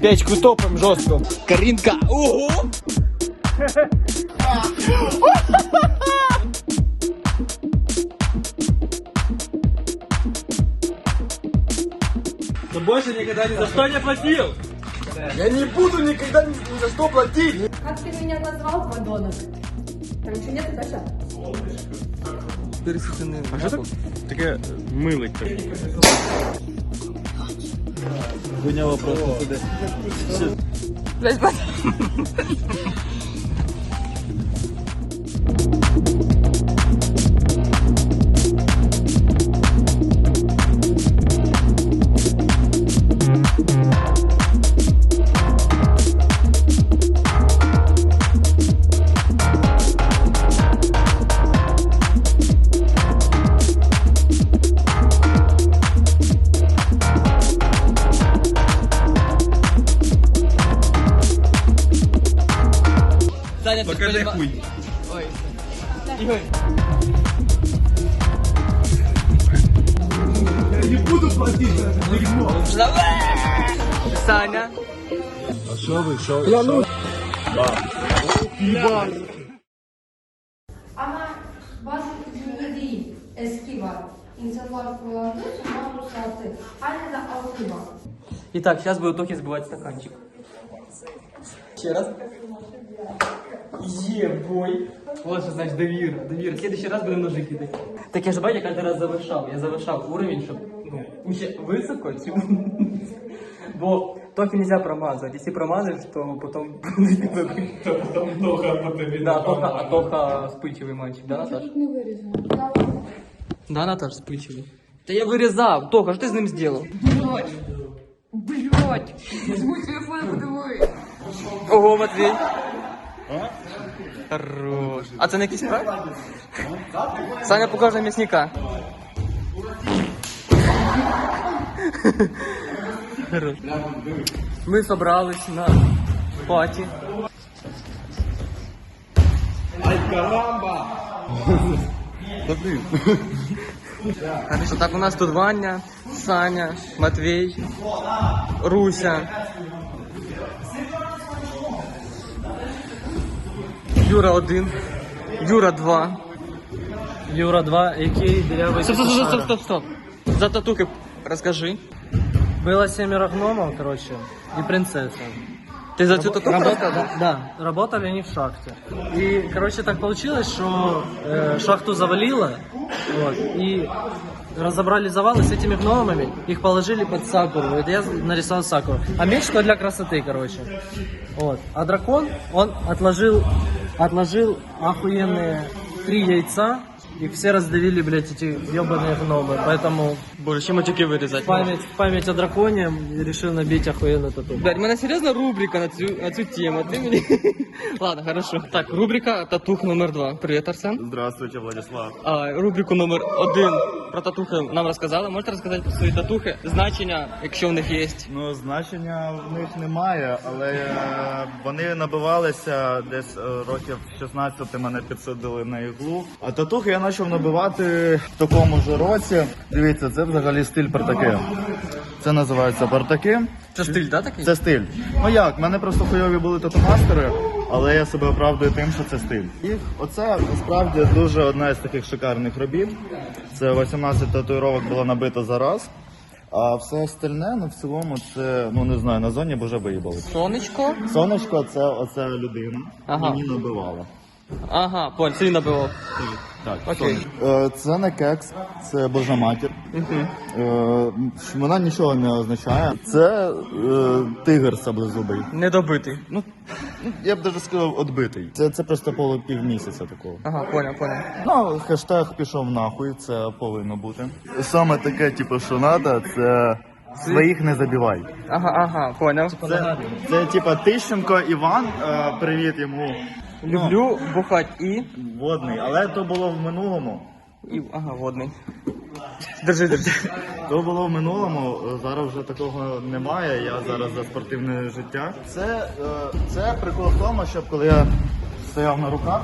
Печку топим жорстко. Карінка. Ого! Ты больше никогда ни за что не платил. Я не буду никогда ни, ни за что платить. Как ты меня назвал, подонок? Там ничего нет, Даша? А що таке милик? Виняла просто туди. Саня, değil, eski var. İnsanlar kullandığı için maruz kaldı. Aynı da altı var. Итак, сейчас будет Токи сбивать стаканчик. Еще раз. Ебой. Вот что значит довира. Довира. В следующий раз будем ножи кидать. Так я же, бачите, я каждый раз завышал. Я завышал уровень, чтобы ну, еще высоко. типа. Бо Токи нельзя промазывать. Если промазываешь, то потом... Там Тоха по тобі Да, Тоха, а Тоха вспыльчивый мальчик. Да, Наташ? Тут не вирізано. Да, Наташ, вспыльчивый. Да я вырезал. Тоха, что ты с ним сделал? Блять! Блять! Візьму телефон і подивись. Ого, Матвій. Хорош. А це не якийсь прав? Саня покаже м'ясника. Хорош. Ми собрались на паті. Хорошо, так у нас тут Ваня, Саня, Матвій, Руся. Юра один, Юра два. Юра 2, який дырявый Стоп, стоп, стоп, стоп, стоп, стоп. За татухи розкажи. Было семеро гномов, короче, и принцесса. Ти за цю татуху? Работа, да, да, работали они в шахте. И, короче, так получилось, что э, шахту завалило, вот, и разобрали завалы с этими гномами, их положили под сакуру, это я нарисовал сакуру. А меч что для красоты, короче. Вот. А дракон, он отложил, отложил охуенные три яйца, их все раздавили, блядь, эти ебаные гномы, поэтому Боже, ще матюки вирізати. в память, в память о драконе решил набить охуенную тату. Блядь, у мене серйозна рубрика на цю, на цю тему. Ти мені. Ладно, хорошо. Так, рубрика татух номер два. Привіт, Арсен. Здравствуйте, Владислав. А, рубрику номер один про татухи нам розказали. Можете розказати про свої татухи, значення, якщо в них є. Ну, значення в них немає, але е, вони набивалися десь е, років 16 мене підсадили на іглу. А татухи я почав набивати в такому ж році. Дивіться, це взагалі стиль партаки. Це називається партаки. Це стиль, да, такий? Це стиль. Ну як, в мене просто хуйові були тату-мастери, але я себе оправдую тим, що це стиль. І оце насправді дуже одна із таких шикарних робіт. Це 18 татуїровок було набито за раз. А все остальне, ну в цілому, це ну не знаю, на зоні б вже виїбали. Сонечко. Сонечко, це оця людина. Ага. Мені набивала. Ага, понял, сильно набивав. Так, Окей. Е, Це не кекс, це Божа матір. Е, Вона нічого не означає. Це е, тигр саблезубий. Недобитий. Ну, ну, я б навіть сказав, відбитий. Це, це просто поле півмісяця такого. Ага, понял, понял. Ну, хештег пішов нахуй, це повинно бути. Саме таке, типу, що треба, це своїх не забивай. Ага, ага, понял. Це, це типа Тищенко Іван, е, привіт йому. Люблю бухать і. Водний, але то було в минулому. і... Ага, водний. Держи, держи. То було в минулому, зараз вже такого немає. Я зараз за спортивне життя. Це, е, це прикол в тому, щоб коли я стояв на руках,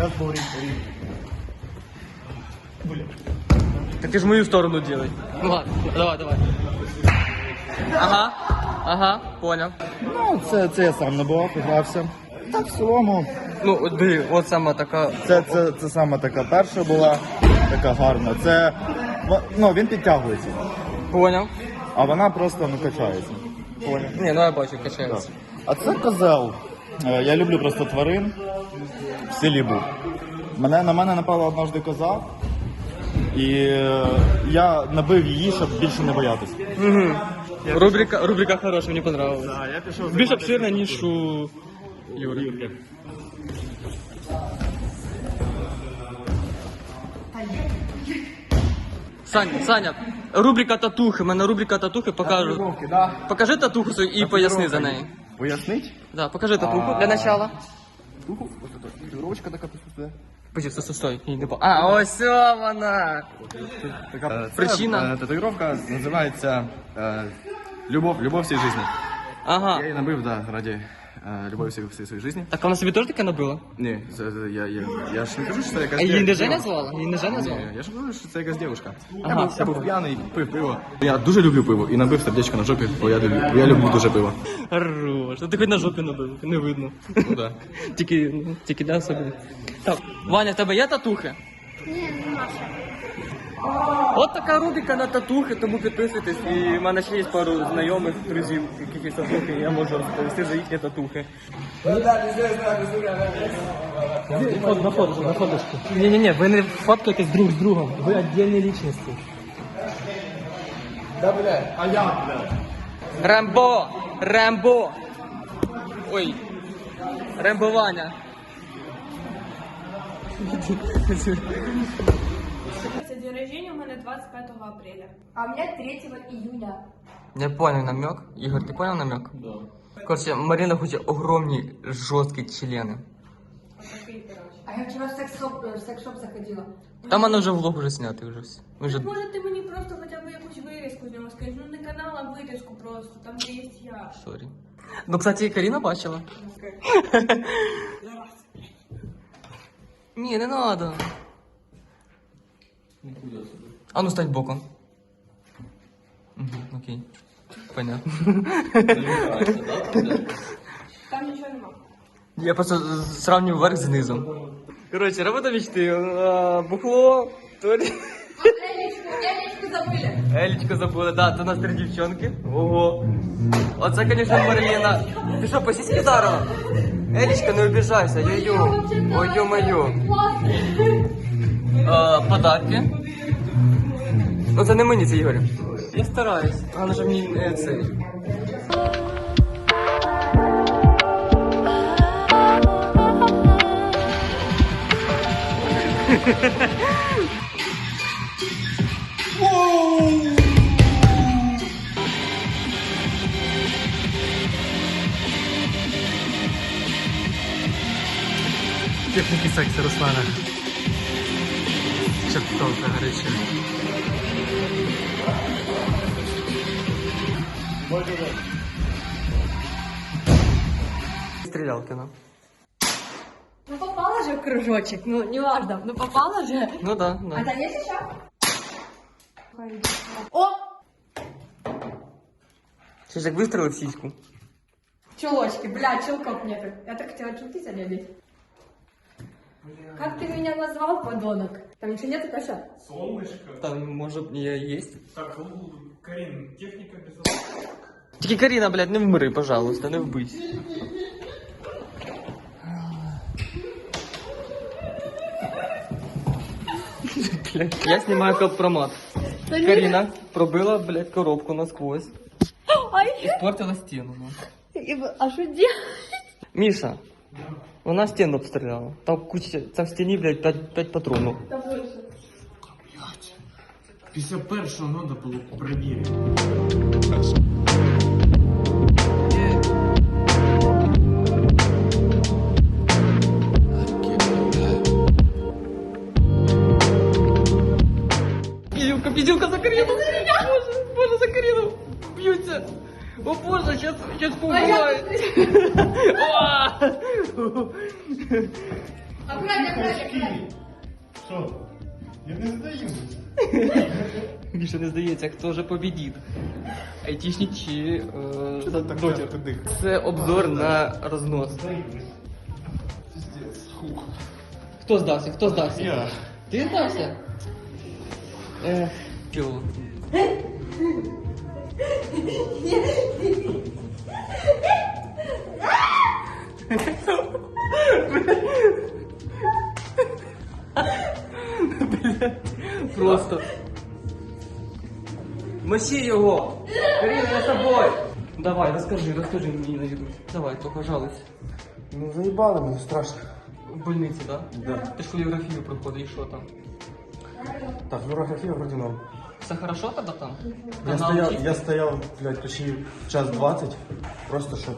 я був рік рік. Так ти ж мою сторону делай. Ну ладно, давай, давай. Ага. Ага, поняв. Ну, це, це я сам набував, грався. Так, в цілому, Ну, от диви, от сама така. це, це, це саме така перша була, така гарна. Це, ну, він підтягується, Поняв. а вона просто ну, качається. Поняв. Ні, ну я бачу, Так. качається. А це козел. Е, Я люблю просто тварин. В селі був. Мене, на мене напала однажды коза, і е, я набив її, щоб більше не боятися. Угу. Рубрика, рубрика хороша, мені понравилась. Я пішов Більш обширна, ніж у Юри. Саня, Саня, рубрика татухи. У мене рубрика татухи покажу. Покажи татуху свою і поясни за неї. Пояснить? Да, покажи татуху для начала. Туху, ось тут татуїровочка така тут. Почти, стой, стой, стой. Не по- А, ось вона. Така Причина? Е, Татуїровка називається е, Любов, любов всій житті. Ага. Я її набив, да, раді е, любові всій, всій своїй житті. Так вона собі теж таке набила? Ні, це, це, я, я, я ж не кажу, що це якась А її не. Женя звала? Її не Женя звала? Ні, я ж кажу, що це якась дівчинка. Ага, я, був, я був п'яний, пив пиво. Я дуже люблю пиво і набив сердечко на жопі, бо я люблю, бо я люблю дуже пиво. Хорош. Ну, Ти хоч на жопі набив, не видно. Ну да. Тільки, ну, тільки для собі. Так, Ваня, в тебе є татухи? Ні, нема ще. От така рубрика на татухи, тому підписуйтесь. І в мене ще є пару знайомих, друзів, якихось татухи, і я можу розповісти за їхні татухи. От на фоточку, на фоточку. Ні-ні-ні, ви не фоткаєтесь друг з другом, ви віддільні лічності. Рембо! Рембо! Ой. Рембо Ваня. Це день рождения у мене 25 апреля. А у меня 3 июня. Я понял намек. Игорь, ты понял намек? Да. Короче, Марина хочет огромные жесткие члены. А я вчера в секс-шоп, в секс-шоп заходила. Там она уже влог уже снятый уже. все. Мы же... Може ти мені просто хоча б якусь вирізку з нього скажеш? Ну не канал, а вирізку просто, там де є я. Сорі. Ну, кстати, і Каріна бачила. Ні, не надо. А ну стань боком. Угу, окей. Понятно. Там нічого нема. Я просто сравниваю верх з низом. Короче, работа мечты. А, Бухло, Толі. Элечку, Элечку забыли. Елічку забули, да, то у нас три дівчонки. Ого. Оце, звісно, Марина. Ти що, по сіськи вдарила? Елічка, не обіжайся, йо-йо. Ой, ё-моё. А, Подарки. Ну це не мені, це Ігорю. Я стараюсь. Головне, щоб мені е, цей. Техніки сексу Руслана. Чертовка гаряча. Стрілялки, ну. Ну попала же в кружочек, ну не важно, ну попала же. Ну да, А да. там есть еще? О, Щось як вистрілив в сіську. чулочки, бля, чулков нету. Я так хотела чулки занять. Как ты меня назвал, подонок? Там ничего нету, Кася? Там, може, є єсть. Так, Карин, техника безопасности. Тільки Каріна, блядь, не вмри, пожалуйста, не вбийся. Блядь, Я знімаю компромат. Каріна пробила, блядь, коробку насквозь. Испортила стіну. Ну. А что делать? Міша, вона стіну обстріляла. Там куча, там в стіні, блядь, 5, 5 патронів. Після першого треба було перевірити. Пиздилка, пиздилка за Карину! Боже, боже, за Карину! Бьются! О боже, сейчас, сейчас поубивают! Аккуратно, аккуратно. Що? Я не здаюся. Міша не здається, хто вже побідів. айтішник чи е, дотір. Це обзор на рознос. Хто здався? Хто здався? Я. Ти здався? Чого? Просто. Мочи його! Карина, я з тобою! Давай, розкажи, розкажи мені на відео. Давай, то пожалуйста. Ну заїбали мені страшно. В больниці, да? Да. Ти ж фотографію проходиш, і що там? Так, флюорографія вроді норм. Все хорошо тоді там? Я стояв, я стояв, блядь, почти час 20, просто щоб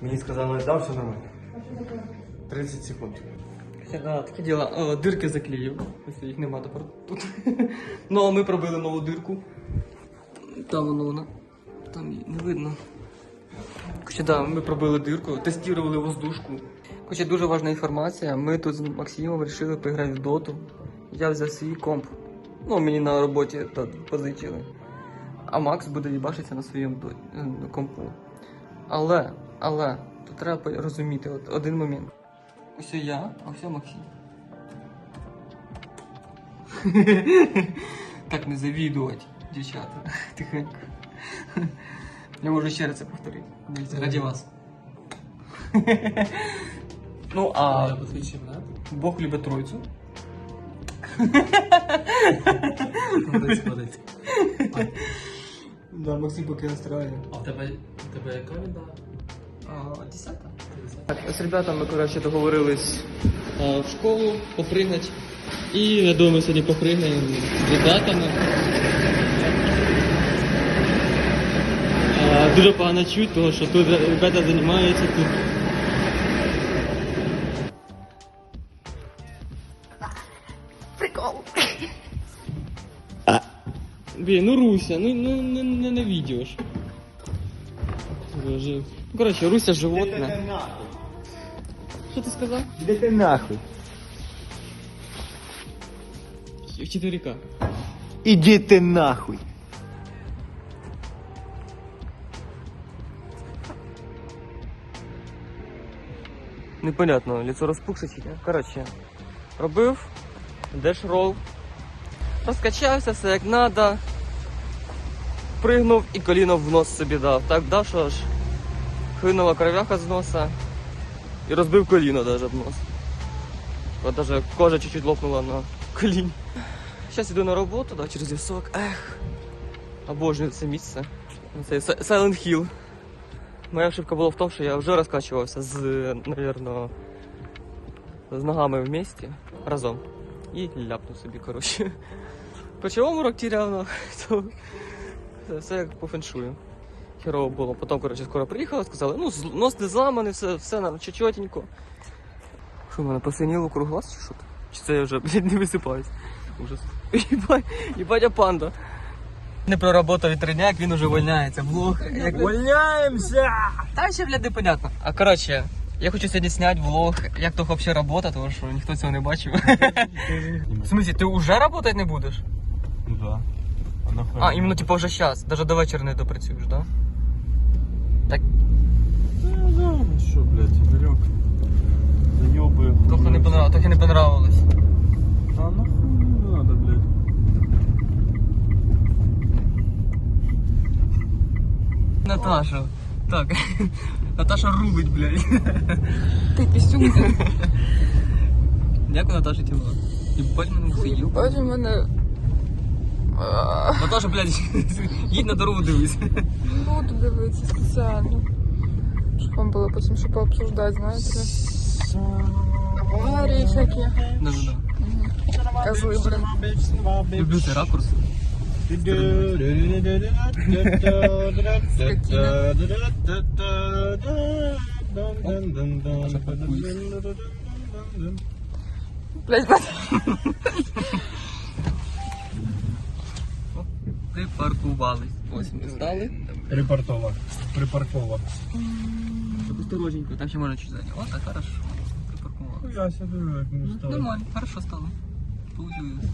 мені сказали, да, все нормально. 30 секунд. Да, таке діло. О, дирки заклеїв. Ось їх нема тепер тут. ну, а ми пробили нову дирку. Там воно вона. Там її не видно. Короче, да, ми пробили дирку, тестували воздушку. Короче, дуже важна інформація. Ми тут з Максимом вирішили поіграти в доту. Я взяв свій комп. Ну, мені на роботі та, позичили. А Макс буде їбашитися на своєму е, компу. Але, але, тут треба розуміти от, один момент. Ось я, а ось Максим. так не завідувати, дівчата. Тихенько. Я можу ще раз це повторити. Дивіться, раді вас. ну, а Бог любить тройцю. Да, Максим поки настраює. А в тебе, тебе яка віда? А, десята? Так, з ребятами, коротше, договорились а, в школу попригати. І я думаю, ми сьогодні попригаємо з ребятами. А, дуже погано чуть, тому що тут ребята займаються тут. Блін, ну Руся, ну, ну не, не на відео ж. Боже. Ну, коротше, Руся животне. Що ти сказав? Іди ти нахуй. В 4К. Іди ти нахуй. Непонятно, лицо розпухше чи ні. Коротше, робив дешрол, розкачався все як надо, пригнув і коліно в нос собі дав. Так дав, що аж хлинула кров'яха з носа і розбив коліно даже в нос. От даже кожа чуть-чуть лопнула на коліні. Зараз іду на роботу, да, через лісок. Ех. Обожнюю це місце. Це Silent Hill. Моя ошибка була в тому, що я вже розкачувався з, навірно, з ногами в місті разом. І ляпнув собі, коротше. Почав урок тіряв, нахуй, це все як по феншую. Херово було. Потім, коротше, скоро приїхали, сказали, ну, нос не зламаний, все, все нам чотенько. Що в мене посиніло круг глаз чи що? Чи це я вже, блядь, не висипаюсь? Ужас. Єбать, а панда. Не проработав вітряняк, він уже вольняється. Влог. Як... Вольняємося! Та ще, блядь, непонятно. А коротше, я хочу сьогодні зняти влог, як то взагалі робота, тому що ніхто цього не бачив. В смысле, ти вже працювати не будеш? Ну да. А, іменно типу вже зараз, навіть до вечора не допрацюєш, да? Так, Що, блядь, Ігорьок? Заєбує. трохи не понравилось, трохи не понравилось. А нахуй не надо, блядь. Наташа. Так. Наташа рубить, блядь. Ти пісюнка. Дякую, Наташа, тіло. Єбать мене заїв. Боже, мене Наташа, блядь, їдь на дорогу дивись. буду дивитися спеціально. Щоб вам було потім що пообсуждати, знаєте. Аварії всякі. Да-да-да. Козли, блин. Люблю цей ракурс. Блять, бать. Припаркувались. Ось ми стали. Припортова. Припаркова. Так осторожненько, там ще можна чуть зайти. О, так хорошо. Припаркували. Я сюди як не став. Нормально, хорошо стало. Получилось.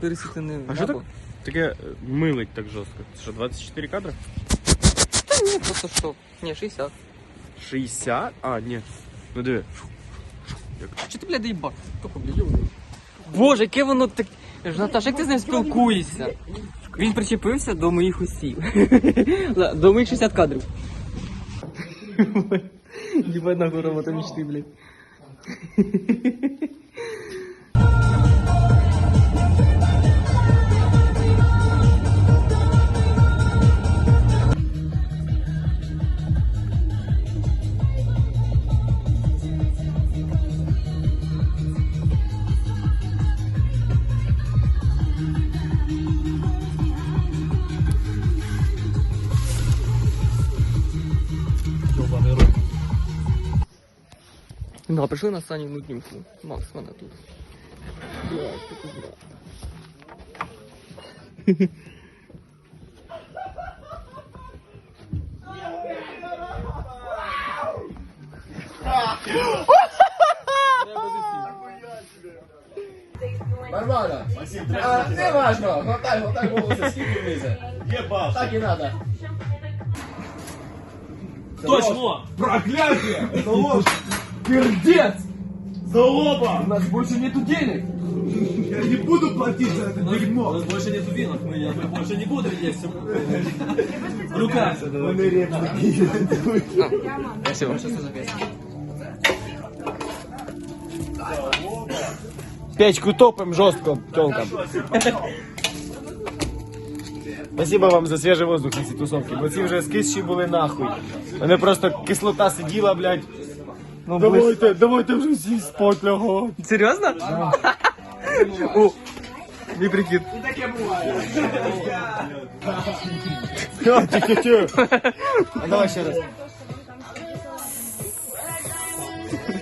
пересічений. А що так таке е, милить так жорстко? Це що, 24 кадри? Та ні, просто що? Ні, 60. 60? А, ні. Ну диви. Чи ти, блядь, доїбав? Боже, яке воно так... Наташ, як ти з ним спілкуєшся? Він причепився до моїх усів. До моїх 60 кадрів. Ебать нахуй робота мечты, блядь. Да, пришли на Сані нуднімку. Макс, вона тут. Блядь, ти куда? Нормально. А, не важно. Глотай, глотай волосы, скільки влізе. Єбаш. Так і надо. Точно! Проклятие! Это ложь! Пердец! Залоба! У нас больше нету денег! Я не буду платить за это дерьмо! больше нету винов, мы, я, мы больше не будем есть. Рука! Вони реплики. Спасибо. Печку топим жорстко, тёлкам. Спасибо вам за свіжий воздух на ці тусовки, бо ці вже скисші були нахуй. Мене просто кислота сиділа, блядь. Ну, Давайте, давайте вже всі спать лягати. Серьезно? О, Мій прикид. Тихо-тихо. А давай ще раз.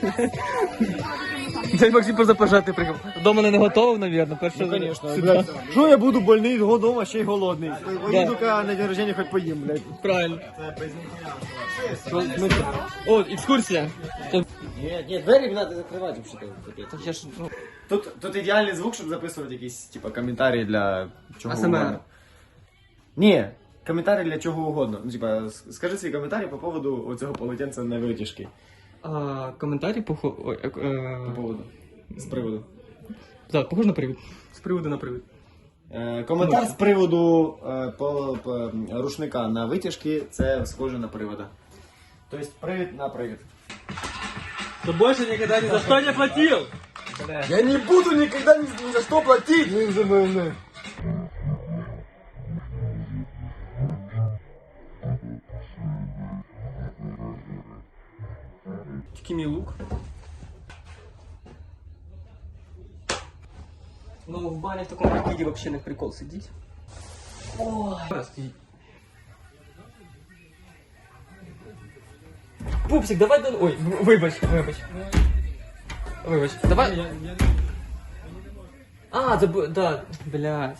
Дядь Максим просто пожати прикол. Дома не готовив, наверное, перше. Ну, конечно. Що я буду больний вдома, ще й голодний. Поїду на день рождения хоч поїм, блядь. Правильно. О, екскурсія. Ні, ні, двері не треба закривати взагалі. Ну, Тут, тут ідеальний звук, щоб записувати якісь, типа, коментарі для чого ASMR. угодно. Ні, коментарі для чого угодно. Ну, типа, скажи свій коментарі по поводу оцього полотенця на витяжки. А, коментарі по хо... Ой, е, По е, поводу. З приводу. так, похож на привід. З приводу на привід. Е, коментар з приводу е, по, по, рушника на витяжки це схоже на привода. Тобто привід на привід. То більше ніколи ні за що не платив. Я не буду никогда ни, ни за что платить! Тільки мій лук. Ну, в бані в такому прикиді вообще не прикол сидіть. Ой. Пупсик, давай до... Ой, в- вибач, вибач. Вибач, давай... А, забу... Да, блядь.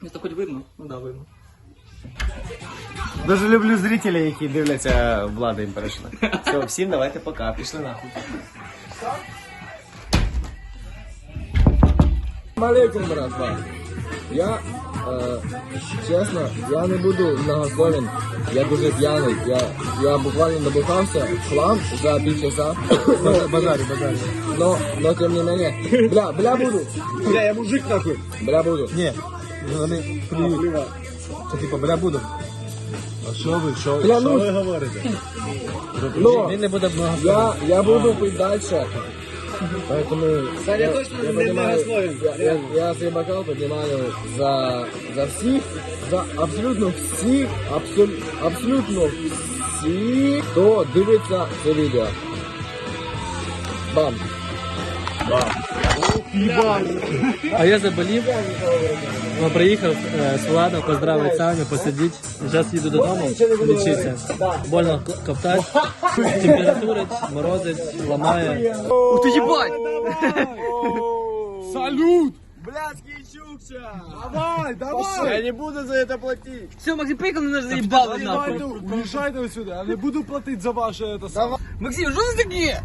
Это хоть видно? Ну да, видно. Дуже люблю зрителей, які дивляться влади їм перейшли. Все, всім давайте пока, пішли нахуй. Алейкум, братва. Я, е, чесно, я не буду многословен. Я дуже п'яний. Я, я буквально набухався в хлам за півчаса. Ну, базарю, базарю. Но, но тем не менее. Бля, бля буду. Бля, я мужик нахуй. Бля буду. Ні, вони плюють. Це типа, бля буду. А що ви, що, Бля, ну, ви говорите? но, я, я буду пить дальше. Поэтому я, я, поднимаю, я, я, я свой бокал поднимаю за, за всех, за абсолютно всіх, абсол, абсолютно всіх, хто дивиться це відео. Бам. А я заболів. Ну, приїхав е, з Владом, поздравити самі, посидіть. Зараз їду додому, лічитися. Больно к- коптать, температурить, морозить, ламає. Ух ты, ебать! Салют! Блядский чукча! Давай, давай! Я не буду за это платить. Все, Максим, поехал, нас заебало нахуй. Уезжайте отсюда, я не буду платить за ваше это самое. Максим, что за такие?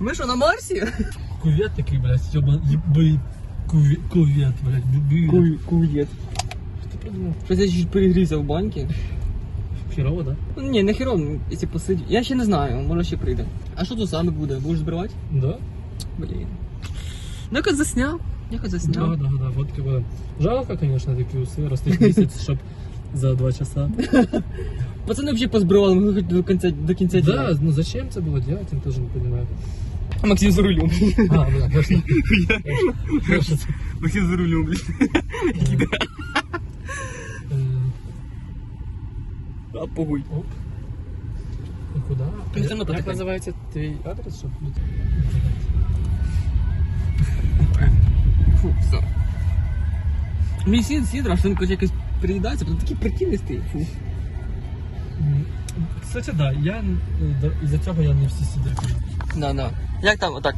Ми що, на Марсі? Кувет такий, блядь, ёбан, ебай. Кувет, кувет, блядь, бюбюет. Куєт. Щось я чуть перегрівся в банки. Херово, да? Ну, ні, не херово, якщо посидів. Я ще не знаю, може ще прийде. А що тут саме буде? Будеш збривати? Да? Блін. Ну якось засняв. Якось Да, засняв. да, да, вот как бы. Жалко, конечно, такі уси, ростить місяць, щоб за два часа. Пацани взагалі позбривали, ми хоч до кінця до дня. Да, ну зачем це було делать, я теж не понимаю. Максим за рулем. А, бля, точно. Максим за рулем, блін. Е, А. Оп. І куди? Ти все одно Як потихай. адрес, щоб люди- Фу, все. Мій син сідра, що він хоч якось приїдається, потім такий прикинистий. Кстати, да, я е, до- із-за цього я не всі сидять. Да, да. Як там отак?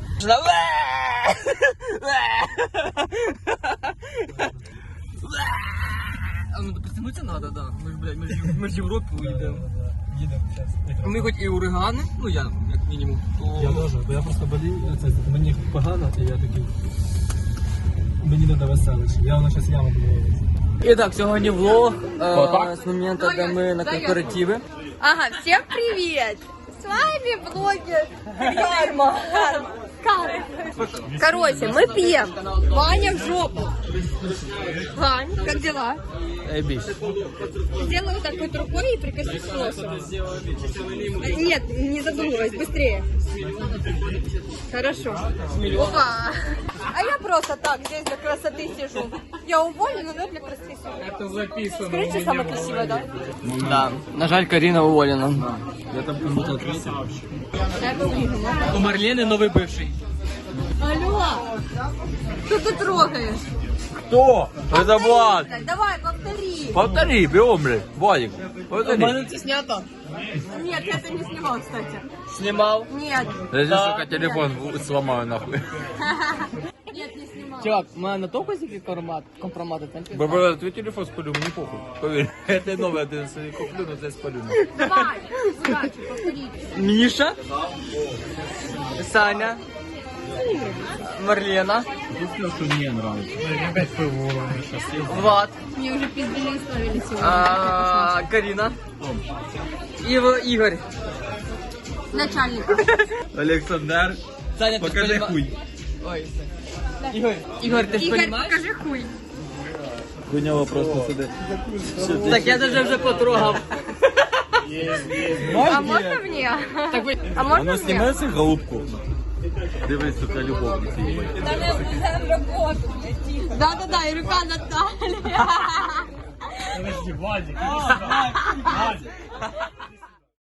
А ну пристегнуться надо, да. Ми ж, блядь, ми ж, ми ж в Європу їдемо. Їдемо зараз. Ми хоч і урагани, ну я, як мінімум, то... Я теж, бо я просто болію, це, мені погано, і я такий. Мені треба веселище. Я воно зараз яму ловити. І так, сьогодні влог е, з моменту, де ми на кооперативі. Ага, всем привет! Вами блогер Карма. Карма. Короче, мы пьем. Ваня в жопу. Вань, как дела? Сделай вот так вот рукой и прикоснись к носу. Нет, не задумывайся, быстрее. Хорошо. Опа. А я просто так здесь для красоты сижу. Я уволена, но для красоты сижу. Это записано. Скажите, самая красивая, да? Да. На жаль, Каріна уволена. Это выгодно. У Марлени новий бивший. Алло, что ты трогаешь? Кто? Это Влад. Давай, повтори. Повтори, берем, блядь. Вадик, повтори. це снято. Нет, я это не снимал, кстати. Знімав. Нет, Я здесь, сука, телефон сломаю, нахуй. нет, не снимал. Чувак, у мене на топу тільки компромат, компромати, там пізда. Бабра, твой телефон спалю, мне похуй. Поверь, это новый, я тебе куплю, но я спалю. нахуй. Давай, удачи, повторите. Міша, Саня, Марлена, Влад, Мне уже пиздили ставили сегодня. а, Каріна, Іво, Ігор. Начальник. Александр, Саня, покажи хуй. Ой. Ігор, Ігор, ти ж покажи хуй. Хуйнево просто сюда. Так я даже вже потрогав. А можно мне? Так ви... А можно Оно мне? снимается голубку. Дивись, сука, любовниці. їбать. Да-да-да, и рука Наталья.